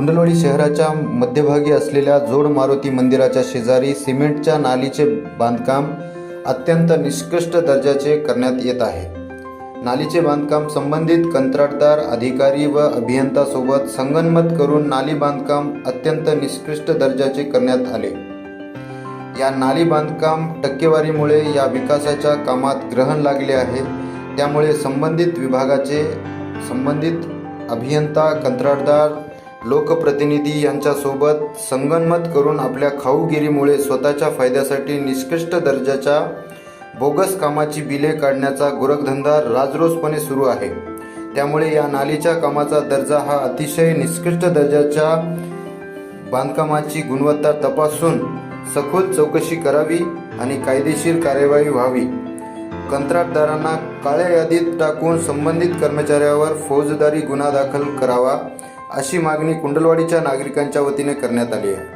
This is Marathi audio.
कुंडलवाडी शहराच्या मध्यभागी असलेल्या जोड मारुती मंदिराच्या शेजारी सिमेंटच्या नालीचे बांधकाम अत्यंत निष्कृष्ट दर्जाचे करण्यात येत आहे. नालीचे बांधकाम संबंधित कंत्राटदार अधिकारी व अभियंतासोबत संगनमत करून नाली बांधकाम अत्यंत निष्कृष्ट दर्जाचे करण्यात आले. या नाली बांधकाम टक्केवारीमुळे या विकासाच्या कामात ग्रहण लागले आहे. त्यामुळे संबंधित विभागाचे संबंधित अभियंता कंत्राटदार लोकप्रतिनिधी यांच्यासोबत संगनमत करून आपल्या खाऊगिरीमुळे स्वतःच्या फायद्यासाठी निष्कृष्ट दर्जाच्या बोगस कामाची बिले काढण्याचा गोरखधंदा राजरोसपणे सुरू आहे. त्यामुळे या नालीच्या कामाचा दर्जा हा अतिशय निष्कृष्ट दर्जाच्या बांधकामाची गुणवत्ता तपासून सखोल चौकशी करावी आणि कायदेशीर कार्यवाही व्हावी. कंत्राटदारांना काळ्या यादीत टाकून संबंधित कर्मचाऱ्यावर फौजदारी गुन्हा दाखल करावा अशी मागणी कुंडलवाडीच्या नागरिकांच्या वतीने करण्यात आली आहे.